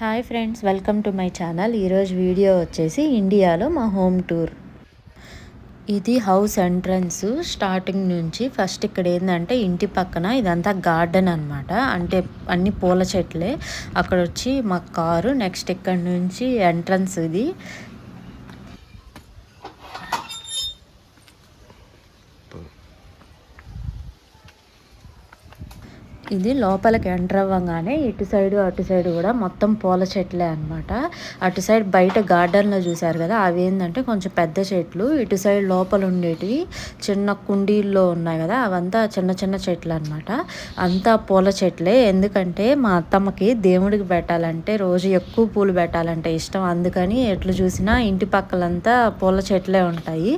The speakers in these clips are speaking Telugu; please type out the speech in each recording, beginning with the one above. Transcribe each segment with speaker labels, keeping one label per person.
Speaker 1: Hi friends welcome to my channel. ఈరోజు వీడియో వచ్చేసి ఇండియాలో మా హోమ్ టూర్. ఇది హౌస్ ఎంట్రన్స్ స్టార్టింగ్ నుంచి ఫస్ట్ ఇక్కడ ఏంటంటే ఇంటి పక్కన ఇదంతా గార్డెన్ అనమాట అంటే అన్ని పూల చెట్లే. అక్కడ వచ్చి మా కారు నెక్స్ట్ ఇక్కడ నుంచి ఎంట్రన్స్ ఇది. ఇది లోపలికి ఎంటర్ అవ్వగానే ఇటు సైడ్ అటు సైడ్ కూడా మొత్తం పూల చెట్లే అనమాట అటు సైడ్ బయట గార్డెన్లో చూసారు కదా అవి ఏంటంటే కొంచెం పెద్ద చెట్లు. ఇటు సైడ్ లోపల ఉండేటివి చిన్న కుండీల్లో ఉన్నాయి కదా అవంతా చిన్న చిన్న చెట్లు అనమాట అంతా పూల చెట్లే. ఎందుకంటే మా అత్తమ్మకి దేవుడికి పెట్టాలంటే రోజు ఎక్కువ పూలు పెట్టాలంటే ఇష్టం. అందుకని ఎట్లు చూసినా ఇంటి పక్కలంతా పూల చెట్లే ఉంటాయి.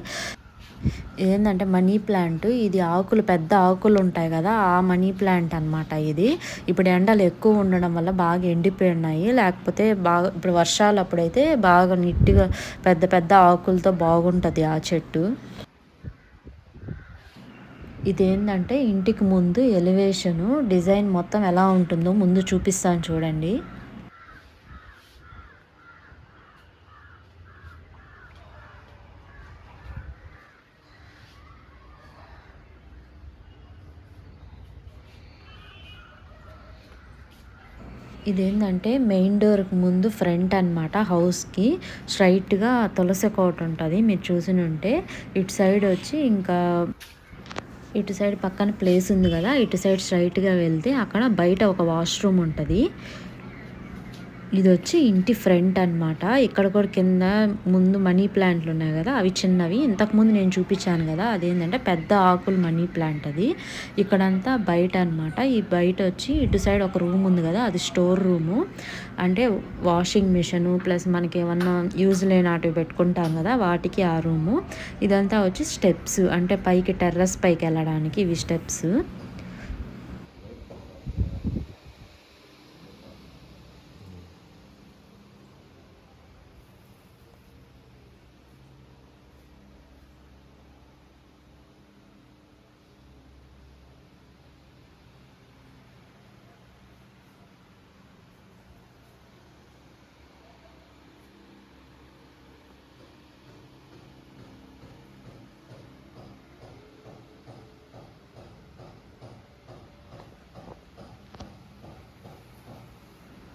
Speaker 1: ఏంటంటే మనీ ప్లాంట్ ఇది ఆకులు పెద్ద ఆకులు ఉంటాయి కదా ఆ మనీ ప్లాంట్ అనమాట ఇది. ఇప్పుడు ఎండలు ఎక్కువ ఉండడం వల్ల బాగా ఎండిపోయి ఉన్నాయి లేకపోతే బాగా ఇప్పుడు వర్షాలు అప్పుడైతే బాగా నీట్గా పెద్ద పెద్ద ఆకులతో బాగుంటుంది ఆ చెట్టు. ఇదేంటంటే ఇంటికి ముందు ఎలివేషను డిజైన్ మొత్తం ఎలా ఉంటుందో ముందు చూపిస్తాను చూడండి. ఇదేంటంటే మెయిన్ డోర్కి ముందు ఫ్రంట్ అనమాట హౌస్కి. స్ట్రైట్గా తులసి కోట ఉంటుంది మీరు చూసి ఉంటే ఇటు సైడ్ వచ్చి ఇంకా ఇటు సైడ్ పక్కన ప్లేస్ ఉంది కదా ఇటు సైడ్ స్ట్రైట్గా వెళ్తే అక్కడ బయట ఒక వాష్రూమ్ ఉంటుంది. ఇది వచ్చి ఇంటి ఫ్రంట్ అనమాట ఇక్కడ కూడా కింద ముందు మనీ ప్లాంట్లు ఉన్నాయి కదా అవి చిన్నవి. ఇంతకుముందు నేను చూపించాను కదా అదేంటంటే పెద్ద ఆకులు మనీ ప్లాంట్ అది. ఇక్కడంతా బయట అనమాట ఈ బయట వచ్చి ఇటు సైడ్ ఒక రూమ్ ఉంది కదా అది స్టోర్ రూము. అంటే వాషింగ్ మిషన్ ప్లస్ మనకి ఏమన్నా యూజ్ లేనాటివి పెట్టుకుంటాం కదా వాటికి ఆ రూము. ఇదంతా వచ్చి స్టెప్స్. అంటే పైకి టెర్రస్ పైకి వెళ్ళడానికి ఇవి స్టెప్స్.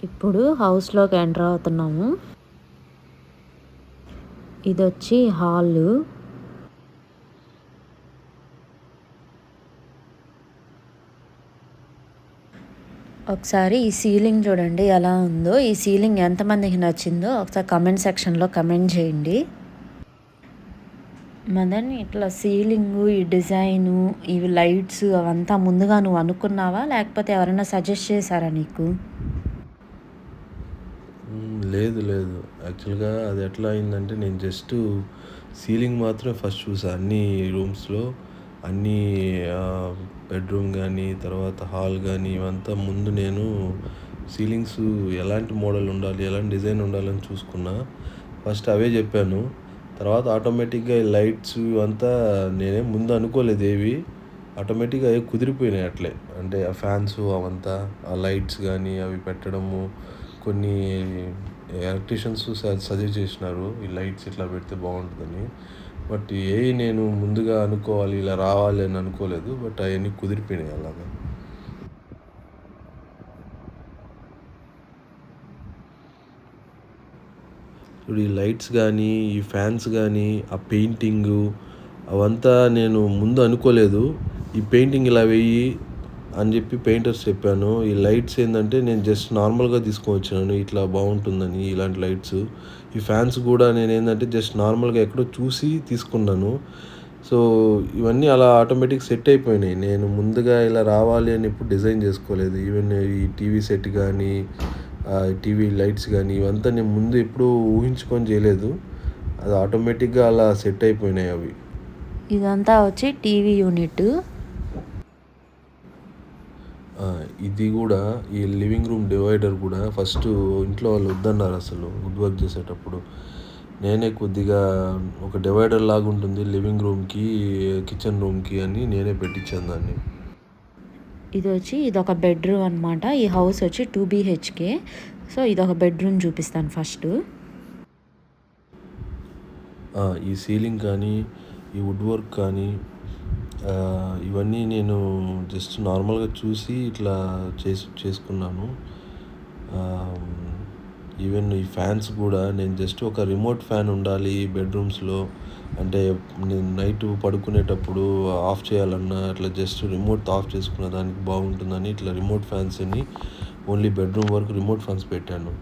Speaker 1: ఇప్పుడు హౌస్లోకి ఎంటర్ అవుతున్నాము. ఇది వచ్చి హాలు ఒకసారి ఈ సీలింగ్ చూడండి ఎలా ఉందో. ఈ సీలింగ్ ఎంతమందికి నచ్చిందో ఒకసారి కమెంట్ సెక్షన్లో కమెంట్ చేయండి. మదన్ ఇట్లా సీలింగు ఈ డిజైను ఇవి లైట్స్ అవంతా ముందుగా నువ్వు అనుకున్నావా? లేకపోతే ఎవరైనా సజెస్ట్ చేశారా నీకు?
Speaker 2: లేదు లేదు. యాక్చువల్గా అది ఎట్లా అయిందంటే నేను జస్ట్ సీలింగ్ మాత్రమే ఫస్ట్ చూసా. అన్ని రూమ్స్లో అన్ని బెడ్రూమ్ కానీ తర్వాత హాల్ కానీ ఇవంతా ముందు నేను సీలింగ్స్ ఎలాంటి మోడల్ ఉండాలి ఎలాంటి డిజైన్ ఉండాలని చూసుకున్నా. ఫస్ట్ అవే చెప్పాను. తర్వాత ఆటోమేటిక్గా లైట్స్ ఇవంతా నేనే ముందు అనుకోలేదు ఏవి. ఆటోమేటిక్గా అవి కుదిరిపోయినాయి అట్లే. అంటే ఆ ఫ్యాన్స్ అవంతా ఆ లైట్స్ కానీ అవి పెట్టడము కొన్ని ఎలక్ట్రీషియన్స్ సజెస్ట్ చేసినారు ఈ లైట్స్ ఇట్లా పెడితే బాగుంటుందని. బట్ ఏ నేను ముందుగా అనుకోవాలి ఇలా రావాలి అని అనుకోలేదు బట్ అవన్నీ కుదిరిపోయినాయి అలాగా. ఇప్పుడు ఈ లైట్స్ కానీ ఈ ఫ్యాన్స్ కానీ ఆ పెయింటింగు అవంతా నేను ముందు అనుకోలేదు. ఈ పెయింటింగ్ ఇలా వెయ్యి అని చెప్పి పెయింటర్స్ చెప్పాను. ఈ లైట్స్ ఏంటంటే నేను జస్ట్ నార్మల్గా తీసుకొని వచ్చినాను ఇట్లా బాగుంటుందని ఇలాంటి లైట్స్ ఈ ఫ్యాన్స్ కూడా నేను ఏంటంటే జస్ట్ నార్మల్గా ఎక్కడో చూసి తీసుకున్నాను. సో ఇవన్నీ అలా ఆటోమేటిక్ సెట్ అయిపోయినాయి. నేను ముందుగా ఇలా రావాలి అని ఇప్పుడు డిజైన్ చేసుకోలేదు. ఈవెన్ ఈ టీవీ సెట్ కానీ టీవీ లైట్స్ కానీ ఇవంతా నేను ముందు ఎప్పుడూ ఊహించుకొని చేయలేదు. అది ఆటోమేటిక్గా అలా సెట్ అయిపోయినాయి అవి.
Speaker 1: ఇదంతా వచ్చి టీవీ యూనిట్
Speaker 2: ఇది కూడా ఈ లివింగ్ రూమ్ డివైడర్ కూడా ఫస్ట్ ఇంట్లో వాళ్ళు వద్దన్నారు అసలు వుడ్ వర్క్ చేసేటప్పుడు. నేనే కొద్దిగా ఒక డివైడర్ లాగా ఉంటుంది లివింగ్ రూమ్కి కిచెన్ రూమ్కి అని నేనే పెట్టించాను దాన్ని.
Speaker 1: ఇది వచ్చి ఇది ఒక బెడ్రూమ్ అనమాట ఈ హౌస్ వచ్చి టూ బీహెచ్కే. సో ఇదొక బెడ్రూమ్ చూపిస్తాను ఫస్ట్.
Speaker 2: ఈ సీలింగ్ కానీ ఈ వుడ్ వర్క్ కానీ ఇవన్నీ నేను జస్ట్ నార్మల్గా చూసి ఇట్లా చేసి చేసుకున్నాను. ఈవెన్ ఈ ఫ్యాన్స్ కూడా నేను జస్ట్ ఒక రిమోట్ ఫ్యాన్ ఉండాలి బెడ్రూమ్స్లో. అంటే నేను నైట్ పడుకునేటప్పుడు ఆఫ్ చేయాలన్నా అట్లా జస్ట్ రిమోట్ ఆఫ్ చేసుకున్న దానికి బాగుంటుందని ఇట్లా రిమోట్ ఫ్యాన్స్ని ఓన్లీ బెడ్రూమ్ వరకు రిమోట్ ఫ్యాన్స్ పెట్టాను.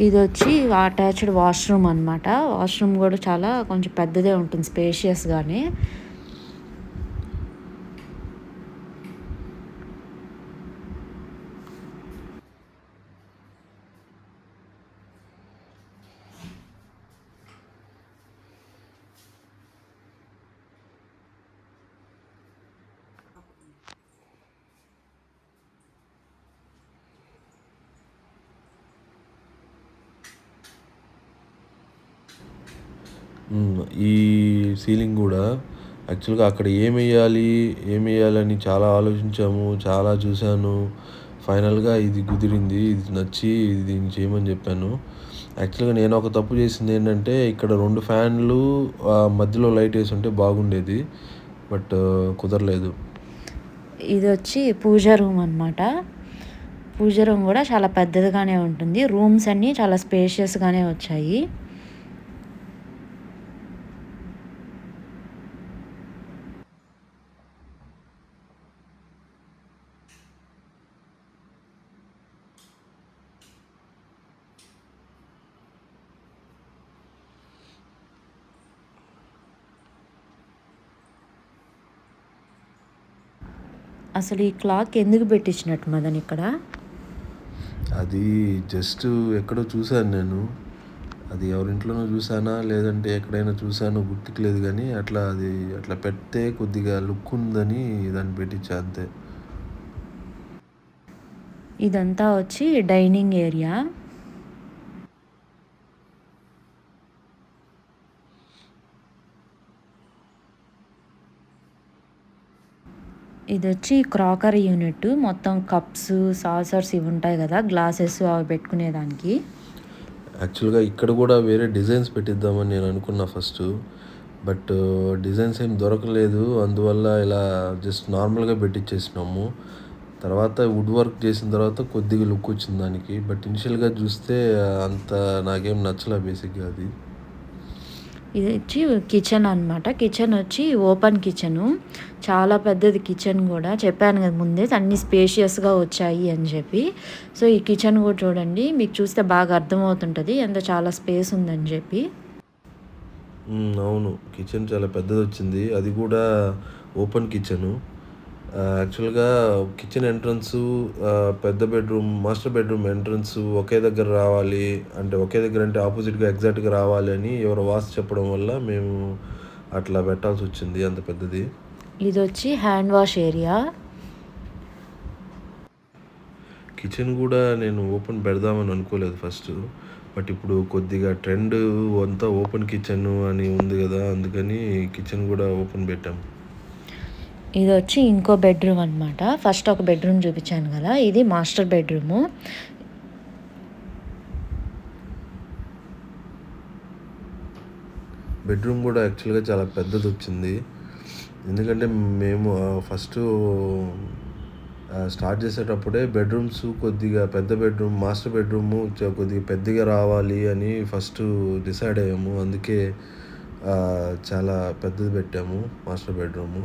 Speaker 1: ఇది వచ్చి అటాచ్డ్ వాష్రూమ్ అనమాట వాష్రూమ్ కూడా చాలా కొంచెం పెద్దదే ఉంటుంది స్పేషియస్గానే.
Speaker 2: ఈ సీలింగ్ కూడా యాక్చువల్గా అక్కడ ఏం వేయాలి ఏం వేయాలని చాలా ఆలోచించాము చాలా చూశాను. ఫైనల్గా ఇది కుదిరింది ఇది నచ్చి ఇది దీన్ని చేయమని చెప్పాను. యాక్చువల్గా నేను ఒక తప్పు చేసింది ఏంటంటే ఇక్కడ రెండు ఫ్యాన్లు మధ్యలో లైట్ వేసి ఉంటే బాగుండేది బట్ కుదరలేదు.
Speaker 1: ఇది వచ్చి పూజ రూమ్ అనమాట పూజ రూమ్ కూడా చాలా పెద్దదిగానే ఉంటుంది. రూమ్స్ అన్నీ చాలా స్పేషియస్గానే వచ్చాయి. అసలు ఈ క్లాక్ ఎందుకు పెట్టించినట్టు మదన్ ఇక్కడ?
Speaker 2: అది జస్ట్ ఎక్కడో చూశాను నేను. అది ఎవరింట్లోనో చూసానా లేదంటే ఎక్కడైనా చూసానో గుర్తుకు లేదు కానీ అట్లా అది అట్లా పెడితే కొద్దిగా లుక్ ఉందని దాన్ని పెట్టించా అంతే.
Speaker 1: ఇదంతా వచ్చి డైనింగ్ ఏరియా. ఇది వచ్చి క్రాకరీ యూనిట్. మొత్తం కప్స్ సాసర్స్ ఇవి ఉంటాయి కదా గ్లాసెస్ అవి పెట్టుకునేదానికి.
Speaker 2: యాక్చువల్గా ఇక్కడ కూడా వేరే డిజైన్స్ పెట్టిద్దామని నేను అనుకున్నా ఫస్ట్. బట్ డిజైన్స్ ఏం దొరకలేదు. అందువల్ల ఇలా జస్ట్ నార్మల్గా పెట్టించేసినాము తర్వాత వుడ్ వర్క్ చేసిన తర్వాత కొద్దిగా లుక్ వచ్చింది దానికి. బట్ ఇనిషియల్గా చూస్తే అంత నాకేం నచ్చలే బేసిక్గా అది.
Speaker 1: ఇది వచ్చి కిచెన్ అన్నమాట. కిచెన్ వచ్చి ఓపెన్ కిచెను. చాలా పెద్దది కిచెన్ కూడా. చెప్పాను కదా ముందే అన్ని స్పేషియస్గా వచ్చాయి అని చెప్పి. సో ఈ కిచెన్ కూడా చూడండి. మీకు చూస్తే బాగా అర్థమవుతుంటుంది. ఎంత చాలా స్పేస్ ఉందని చెప్పి.
Speaker 2: అవును. కిచెన్ చాలా పెద్దది వచ్చింది అది కూడా ఓపెన్ కిచెను. యాక్చువల్గా కిచెన్ ఎంట్రన్స్ పెద్ద బెడ్రూమ్ మాస్టర్ బెడ్రూమ్ ఎంట్రన్స్ ఒకే దగ్గర రావాలి అంటే ఒకే దగ్గర అంటే ఆపోజిట్గా ఎగ్జాక్ట్గా రావాలి అని ఎవరో వాస్తు చెప్పడం వల్ల మేము అట్లా పెట్టాల్సి వచ్చింది అంత పెద్దది.
Speaker 1: ఇది వచ్చి హ్యాండ్ వాష్ ఏరియా.
Speaker 2: కిచెన్ కూడా నేను ఓపెన్ పెడదామని అనుకోలేదు ఫస్ట్. బట్ ఇప్పుడు కొద్దిగా ట్రెండ్ అంతా ఓపెన్ కిచెన్ అని ఉంది కదా అందుకని కిచెన్ కూడా ఓపెన్ పెట్టాం.
Speaker 1: ఇది వచ్చి ఇంకో బెడ్రూమ్ అనమాట ఫస్ట్ ఒక బెడ్రూమ్ చూపించాను కదా ఇది మాస్టర్ బెడ్రూము.
Speaker 2: బెడ్రూమ్ కూడా యాక్చువల్గా చాలా పెద్దది వచ్చింది. ఎందుకంటే మేము ఫస్ట్ స్టార్ట్ చేసేటప్పుడే బెడ్రూమ్స్ కొద్దిగా పెద్ద బెడ్రూమ్ మాస్టర్ బెడ్రూమ్ కొద్దిగా పెద్దగా రావాలి అని ఫస్ట్ డిసైడ్ అయ్యాము. అందుకే చాలా పెద్దది పెట్టాము మాస్టర్ బెడ్రూము.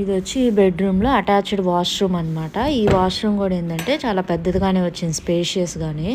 Speaker 1: ఇది వచ్చి ఈ బెడ్రూమ్లో అటాచ్డ్ వాష్రూమ్ అనమాట ఈ వాష్రూమ్ కూడా ఏంటంటే చాలా పెద్దదిగానే వచ్చింది స్పేషియస్గానే.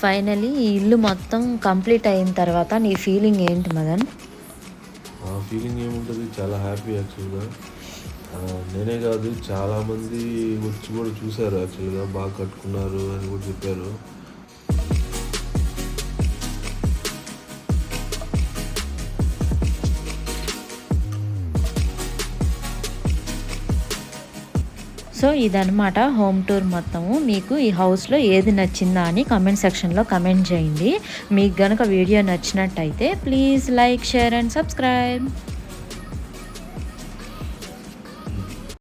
Speaker 1: ఫైనలీ ఈ ఇల్లు మొత్తం కంప్లీట్ అయిన తర్వాత నీ ఫీలింగ్ ఏంటి మదన్?
Speaker 2: ఆ ఫీలింగ్ ఏముంటుంది? చాలా హ్యాపీ యాక్చువల్గా నేనే కాదు చాలామంది వచ్చి కూడా చూశారు యాక్చువల్గా బాగా కట్టుకున్నారు అని కూడా చెప్పారు.
Speaker 1: సో ఇదనమాట హోమ్ టూర్ మొత్తము. మీకు ఈ హౌస్లో ఏది నచ్చిందా అని కమెంట్ సెక్షన్లో కమెంట్ చేయండి. మీకు గనక వీడియో నచ్చినట్టయితే please like share and subscribe.